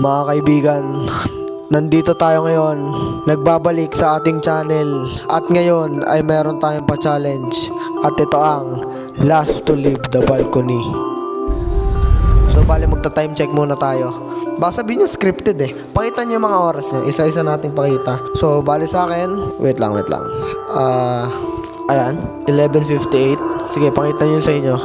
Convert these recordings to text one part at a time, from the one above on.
Mga kaibigan, nandito tayo ngayon, nagbabalik sa ating channel at ngayon ay meron tayong pa-challenge at ito ang Last to Leave the Balcony. So bali magta-time check muna tayo. Baka sabihin nyo scripted eh. Pakita nyo yung mga oras nyo. Isa-isa nating pakita. So bali sa akin, wait lang, wait lang. Ah, ayan, 11.58. Sige, pakita nyo sa inyo.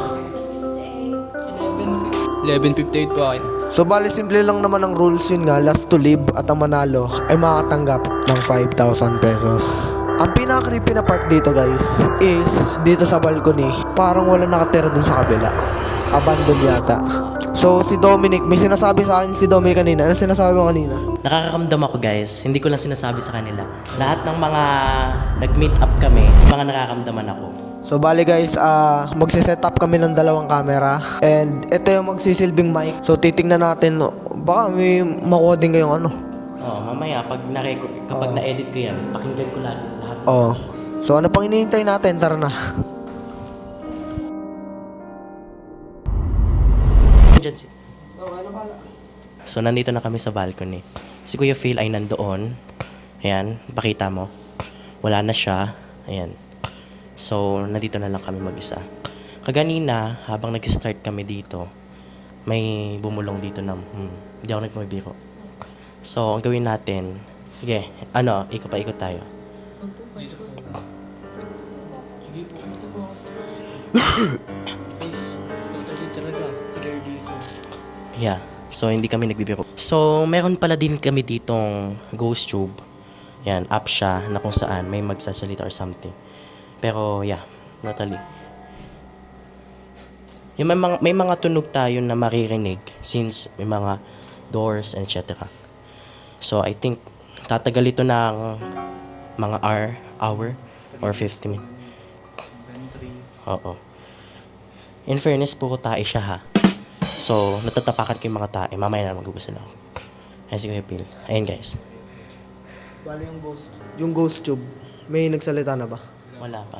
11.58 po akin. So bali simple lang naman ang rules yun nga, last to live at ang manalo ay makakatanggap ng 5,000 pesos. Ang pinaka-creepy na part dito guys is dito sa balcony, parang wala nakatira dun sa kabila. Abandon yata. So si Dominic, may sinasabi sa akin si Dominic kanina. Ano sinasabi mo kanina? Nakakaramdam ako guys, hindi ko lang sinasabi sa kanila. Lahat ng mga nag-meet up kami, mga nakakamdaman ako. So bali guys, ah magse-set up kami ng dalawang camera and ito yung magsisilbing mic. So titingnan natin, baka may makuha din kayong ano. Oh, mamaya pag na-record, kapag na-edit ko yan, pakinggan ko lahat. lahat. Oh. So ano pang hinihintay natin? Tara na. Diyan si- So nandito na kami sa balcony. Si Kuya Phil ay nandoon. Ayan, pakita mo. Wala na siya. Ayan. So, nandito na lang kami mag-isa. Kaganina, habang nag-start kami dito, may bumulong dito na, hmm, hindi ako nagmabiro. So, ang gawin natin, sige, ano, ikot pa ikot tayo. Yeah. So, hindi kami nagbibiro. So, meron pala din kami ditong ghost tube. Yan, app siya na kung saan may magsasalita or something. Pero, yeah, Natalie. Yung may mga, may mga tunog tayo na maririnig since may mga doors, etc. So, I think tatagal ito ng mga hour, hour or 50 minutes. Oo. In fairness, puro tae siya ha. So, natatapakan ko yung mga tae. Mamaya na magugusto na ako. Ayan si Kuya Phil. Ayan guys. Bali yung ghost, yung ghost tube, may nagsalita na ba? Wala pa.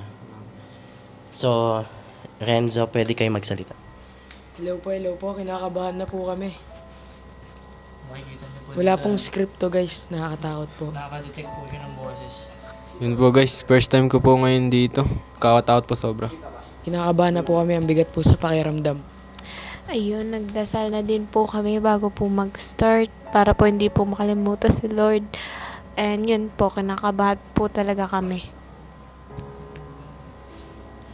So, Renzo, pwede kayo magsalita. Hello po, hello po. Kinakabahan na po kami. Makikita niyo po. Wala pong script to guys. Nakakatakot po. Nakaka-detect po siya ng boses. Yun po guys, first time ko po ngayon dito. Kakatakot po sobra. Kinakabahan na po kami. Ang bigat po sa pakiramdam. Ayun, nagdasal na din po kami bago po mag-start para po hindi po makalimutan si Lord. And yun po, kinakabahan po talaga kami.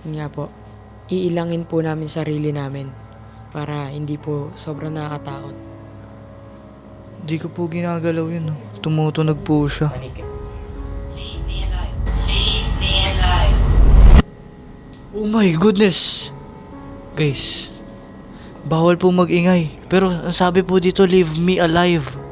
Yun nga po. Iilangin po namin sarili namin para hindi po sobrang nakakatakot. Di ko po ginagalaw yun. No? Tumutunog po siya. Oh my goodness! Guys, bawal po magingay. Pero ang sabi po dito, leave me alive.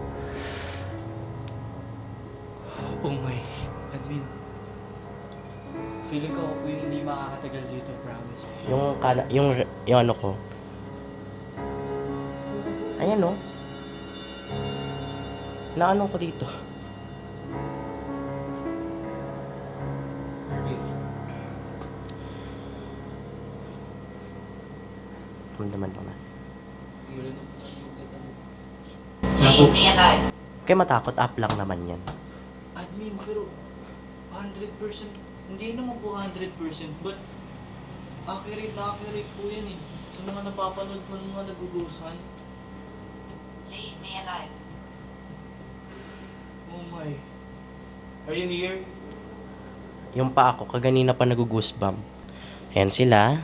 Kana, yung, yung ano ko. Ayan no. Naano ko dito. Ramdaman ko na. Kaya matakot, up lang naman yan. Admin, pero 100%, hindi naman po 100%, but accurate na accurate po yan eh. Sa mga napapanood ko ng mga nagugusan. Oh my. Are you here? Yung pa ako, kaganina pa nag-goosebump. Ayan sila.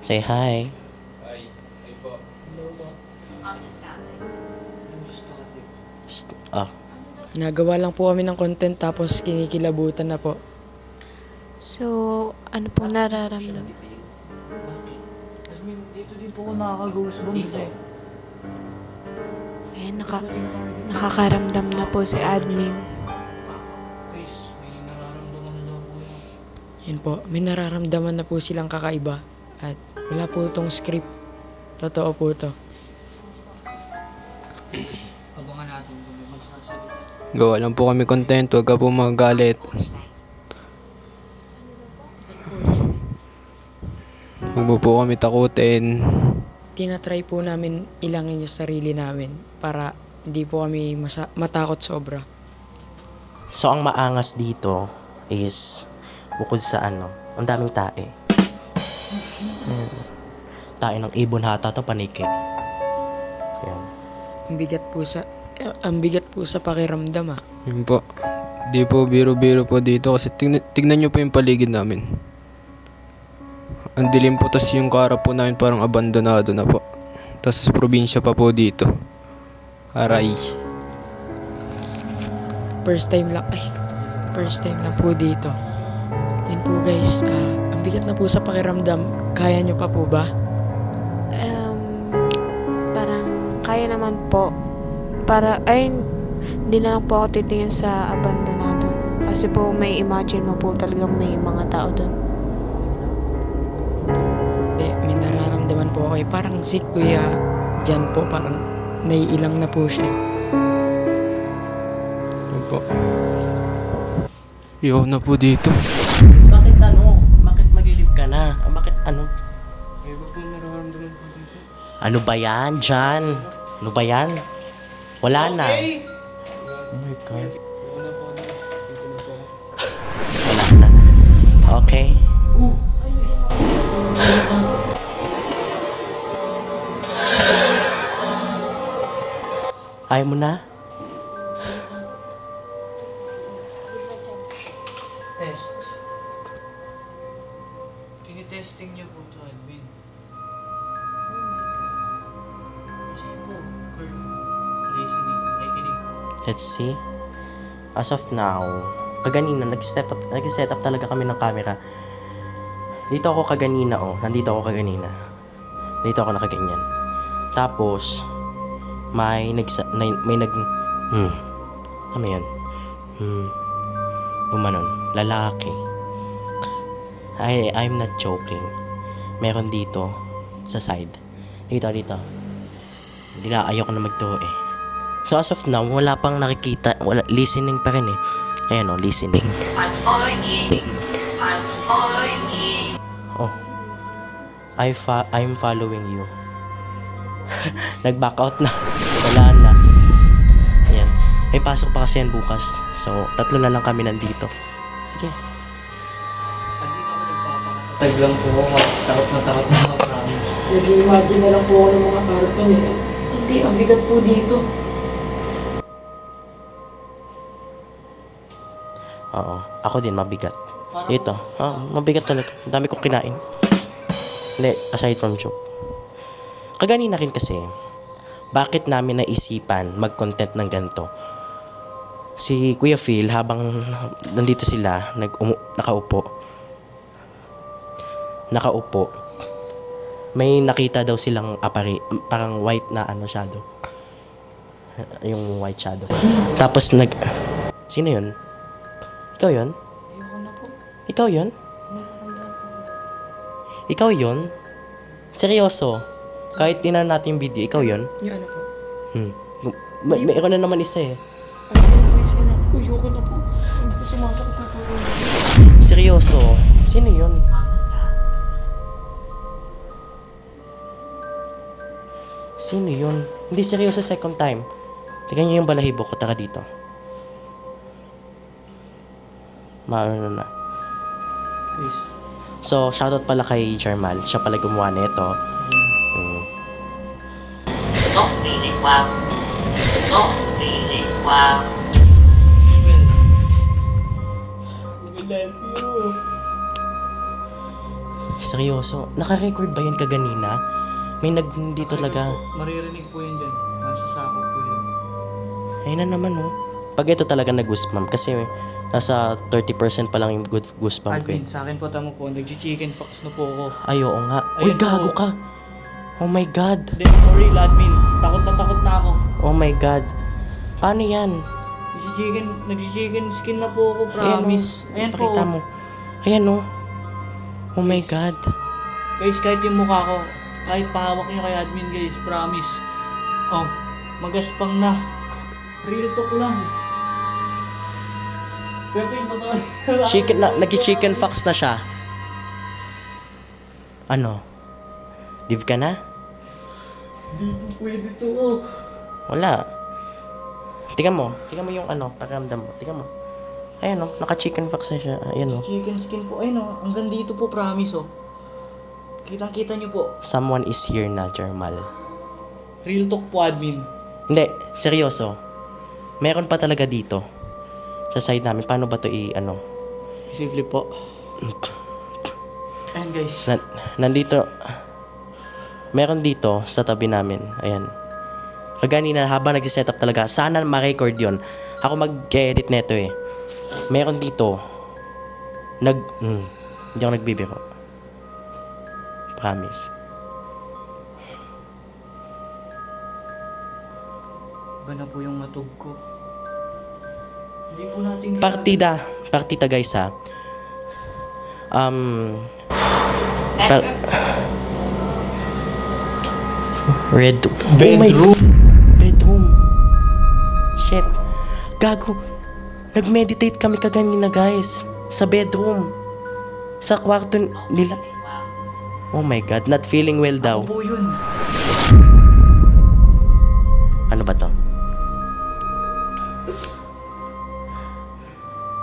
Say hi. St- Ah, Nagawa lang po kami ng content tapos kinikilabutan na po. So, ano po nararamdaman? Admin, dito din po ako nakaka-goosebumps eh. Ayan, naka, nakakaramdam na po si admin. Guys, may nararamdaman na daw po yan. Yun po, may nararamdaman na po silang kakaiba. At wala po itong script. Totoo po to. Abangan natin kung may magsasalita. Gawa lang po kami content, huwag ka po magagalit. Huwag mo po kami takutin. Tinatry po namin ilangin yung sarili namin para hindi po kami masa- matakot sobra. So, ang maangas dito is, bukod sa ano, ang daming tae. Ayan. Tae ng ibon hata to paniki. Ayan. Ang bigat po sa eh, ang bigat po sa pakiramdam ah. Yun po. Di po biro-biro po dito kasi tignan, tignan nyo po yung paligid namin. Ang dilim po, tas yung kaharap po namin parang abandonado na po. Tas probinsya pa po dito. Aray. First time lang ay first time lang po dito. Yun po guys, ah, ang bigat na po sa pakiramdam. Kaya nyo pa po ba? Um, parang kaya naman po. Para, ay, hindi na lang po ako titingin sa abandonado. Kasi po may imagine mo po talagang may mga tao doon. Eh. Parang si Kuya Jan po, parang naiilang na po siya. Yun po. Yo na po dito. Bakit ano? Bakit magilip ka na? Ah, Bakit ano? Ano ba yan, Jan? Ano ba yan? Wala na. Oh my God. Ayaw mo na? Test. Tinitesting niyo po to admin. Kasi po, girl, listening, nakikinig. Let's see. As of now, kaganina, nag-step up, nag-set up talaga kami ng camera. Dito ako kaganina, oh. Nandito ako kaganina. Dito ako nakaganyan. Tapos, may nag may, may nag hmm. Ano yan? Hmm. Gumanon. Lalaki. I, I'm not joking. Meron dito, sa side. Dito, dito. Hindi na, ayoko na magtuho eh. So as of now, wala pang nakikita, wala, listening pa rin eh. Ayan o, listening. Oh. I fa- I'm following you. Nag-back out na. Wala na. Ayan. May pasok pa kasi yan bukas. So, tatlo na lang kami nandito. Sige. Tag lang po ako, takot na takot na ako, promise. Nag-imagine na lang po ako ng mga karton eh. Hindi, ang bigat po dito. Oo. Ako din, mabigat. Ito. Ah, mabigat talaga. Ang dami kong kinain. Hindi, aside from joke. Kaganina rin kasi, bakit namin naisipan mag-content ng ganito? Si Kuya Phil, habang nandito sila, nag nakaupo, nakaupo, may nakita daw silang apari, parang white na ano shadow. Yung white shadow. Tapos nag... Sino yun? Ikaw yun? Ikaw yun? Ikaw yun? Seryoso? Kahit tinan natin yung video, ikaw yun? Yung ano po. Hmm. May, mayroon na naman isa eh. Ano po yung sinabi ko? Ayoko na po. Sumasakit na po. Seryoso? Sino yun? Sino yun? Hindi seryoso second time. Tingnan niyo yung balahibo ko, taka dito. Maano na. Please. So, shoutout pala kay Jarmal. Siya pala gumawa nito. Don't feeling wow. Don't feeling wow. Seryoso? Naka-record ba yun kaganina? May nag hindi talaga. Maririnig po yun dyan. Nasa sako po yun. Ayun na naman oh. Pag ito talaga nag-goosebump kasi nasa 30% pa lang yung good goosebump ko. eh. Admin, sa akin po tamo po, nag-chicken fox na po ako. Ay, oo nga. Uy, gago po. ka. Oh my God. Then, for real, admin, takot na takot na ako. Oh my God. Paano yan? Nag-chicken, nag-chicken skin na po ako, Ayan, promise. oh. Ayan po. Mo. Ayan oh. Oh my God. Guys, kahit yung mukha ko, kahit pahawak niyo kay admin guys, promise. Oh, magaspang na. Real talk lang. Chicken na, nag-chicken fox na siya. Ano? Live ka na? Hindi po pwede to. Wala. Tingnan mo. Tingnan mo yung ano, pakiramdam mo. Tingnan mo. Ayan oh, naka-chicken fox na siya. Ayan oh. Chicken skin po. Ayun oh, hanggang dito po, promise oh. Kitang-kita nyo po. Someone is here na, Jermal. Real talk po, admin. Hindi, seryoso. Meron pa talaga dito. Sa side namin. Paano ba to i, ano? Simple po. Ayan guys. Na, nandito. Meron dito sa tabi namin. Ayan. Kaganina habang nagsiset up talaga. Sana ma-record yon. Ako mag-edit neto eh. Meron dito. Nag... Mm, hindi ako nagbibiro. Promise. Iba na po yung matog ko. Hindi po natin Partida. Partida guys ha. Um... Pa- Red... Bedroom. Bedroom. Shit. Gago. Nag-meditate kami kaganina guys. Sa bedroom. Sa kwarto nila. Oh my god, not feeling well daw. po yun. Ano ba to?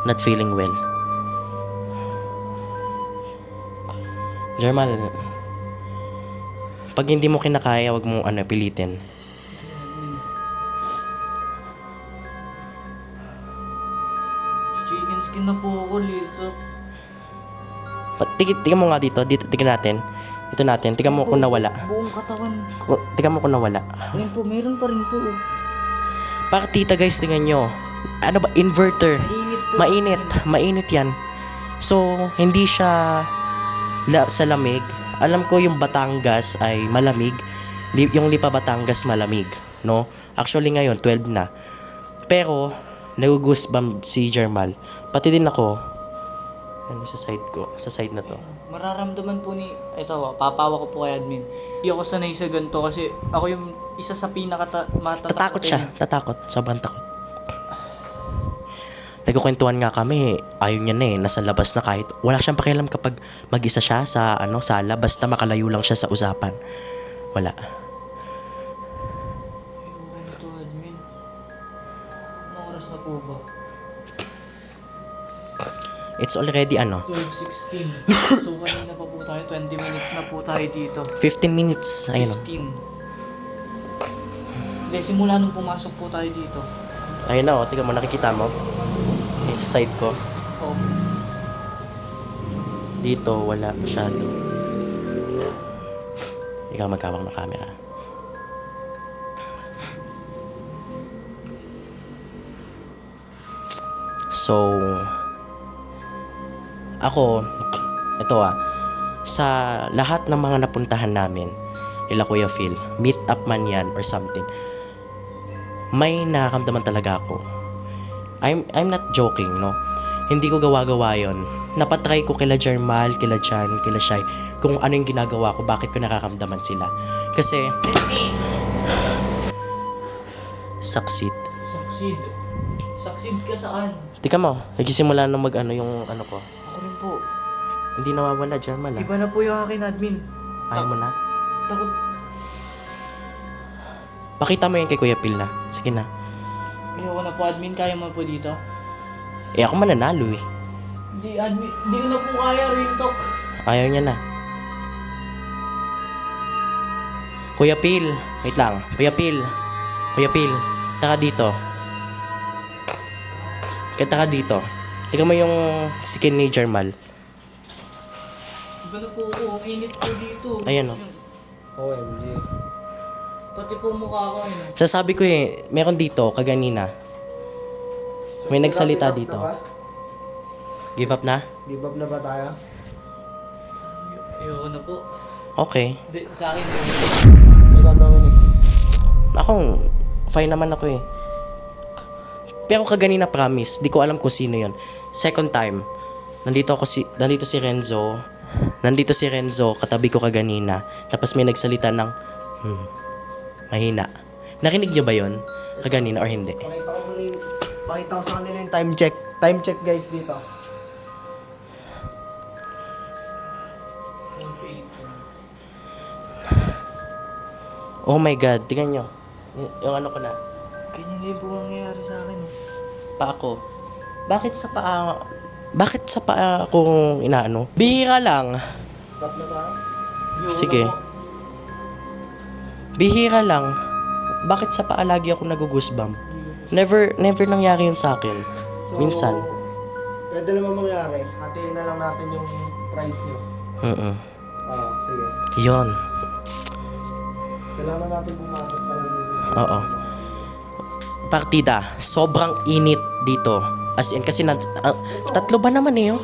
Not feeling well. Jermal, pag hindi mo kinakaya, wag mo ano, pilitin. Chicken skin na po ako, Lisa. Pa- Tig tingnan mo nga dito, dito, tingnan natin. Ito natin, tingnan mo kung nawala. Buong katawan. Tingnan mo kung nawala. Ayun po, meron pa rin po. oh. Partita guys, tingnan nyo. Ano ba, inverter. Mainit po. Mainit, mainit yan. So, hindi siya la- sa lamig. Alam ko yung Batangas ay malamig. Yung Lipa Batangas malamig, no? Actually ngayon, 12 na. Pero, nag-goosebump si Jermal. Pati din ako. Ano sa side ko? Sa side na to. Mararamdaman po ni, ito papawa ko po kay admin. Hindi ako sanay sa ganito kasi ako yung isa sa pinaka matatakot. Tatakot siya. Tatakot. Sobrang takot. Nagkukwentuhan nga kami, ayaw niya na eh, nasa labas na kahit, wala siyang pakialam kapag mag-isa siya sa, ano, sala, basta makalayo lang siya sa usapan. Wala. It's already, ano, 12.16. so kanina pa po tayo, 20 minutes na po tayo dito. 15 minutes, ayun o. 15. Hindi, simula nung pumasok po tayo dito. Ayun na o, tingnan mo, nakikita mo. Yung sa side ko, Oh, dito, wala masyado. Ikaw magkawak ng camera. So, ako, ito ah, sa lahat ng mga napuntahan namin, nila Kuya Phil, meet up man yan or something, may nakakamdaman talaga ako. I'm, I'm not joking, no? Hindi ko gawa-gawa yon. Napatry ko kila Jermal, kila Chan, kila Shai, kung ano yung ginagawa ko, bakit ko nakakamdaman sila. Kasi, succeed. succeed. Succeed ka saan? Tika mo, nagsisimula na mag ano yung ano ko. Ako rin po. Hindi nawawala, Jermal ah. Iba na po yung akin admin. Ayaw mo na. Takot. Pakita mo yan kay Kuya Phil na. Sige na. Ayoko na po admin, kaya mo po dito? Eh ako mananalo eh. Hindi admin, hindi ko na po kaya real talk. Ayaw niya na. Kuya Phil, wait lang. Kuya Phil. Kuya Phil, taka dito. Kaya taka dito. Tingnan mo yung skin ni Jermal. Na po ang init po dito. Ayan, oh. OMG. Pati po mukha ko eh. Sasabi ko eh, meron dito, kaganina. May nagsalita dito. Give up na? Give up na ba tayo? Ayoko na po. Okay. Hindi, sa akin eh. Ito Dominic. Ako, fine naman ako eh. Pero kaganina promise, di ko alam kung sino yon. Second time, nandito ako si nandito si Renzo. Nandito si Renzo, katabi ko kaganina. Tapos may nagsalita ng hmm, mahina. Narinig niyo ba yon? Kaganina or hindi? Pakita ko muna yung, pakita ko sa kanila yung time check. Time check guys dito. Oh my God, tingnan nyo. Y- yung ano ko na. Ganyan din po ang nangyayari sa akin. oh. Pa ako. Bakit sa paa... Bakit sa paa akong inaano? Bihira lang. Stop na tayo. Sige. Bihira lang. Bakit sa paa lagi ako nagugusbam? Never, never nangyari yun sa akin. Minsan. Pwede naman mangyari. Hatiin na lang natin yung price nyo. Mm Ah, sige. Yun. Kailangan natin pumasok talaga. Oo. Partida, sobrang init dito. As in, kasi na, ah, tatlo ba naman eh, oh?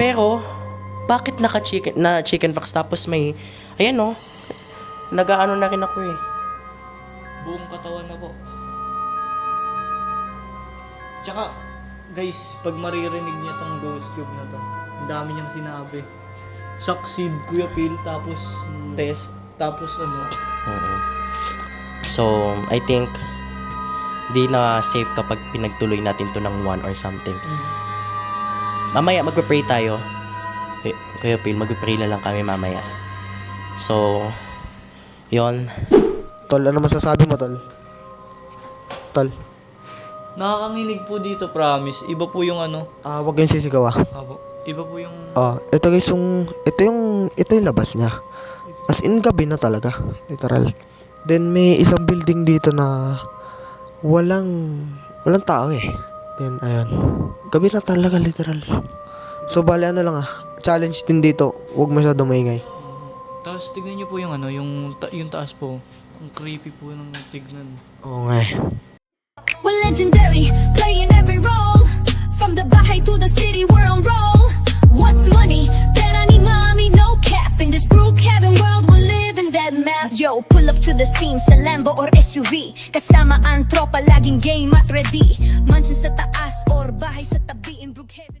Pero, bakit naka-chicken, na chicken fox tapos may, ayan oh, nag-ano na rin ako eh. Buong katawan na po. Tsaka, guys, pag maririnig niya tong ghost tube na to, ang dami niyang sinabi. Succeed, Kuya Phil, tapos test, tapos ano, So, I think, di na safe kapag pinagtuloy natin to ng one or something. Mamaya, magpe-pray tayo. Eh, Kuya Phil, magpe-pray na lang kami mamaya. So, yon Tol, ano masasabi mo, Tol? Tol, Nakakanginig po dito, promise. Iba po yung ano. ah, wag yung sisigaw ah. Abo, iba po yung... Ah, ito guys yung, ito yung, ito yung labas niya. As in, gabi na talaga. Literal. Then, may isang building dito na walang, walang tao eh. Then, ayan. Gabi na talaga, literal. So, bali ano lang ah. Challenge din dito. Huwag masyado maingay. Tapos tignan niyo po yung ano, yung, ta- yung taas po. Ang creepy po ng tignan. Oo nga eh. We're legendary, playing every role. From the Bahay to the city, we're on roll. What's money? Pera ni mommy, no cap. In this Brookhaven world, we live in that map. Yo, pull up to the scene sa Lambo or SUV. Kasama ang tropa, laging game at ready. Mansion sa taas or bahay sa tabi in Brookhaven.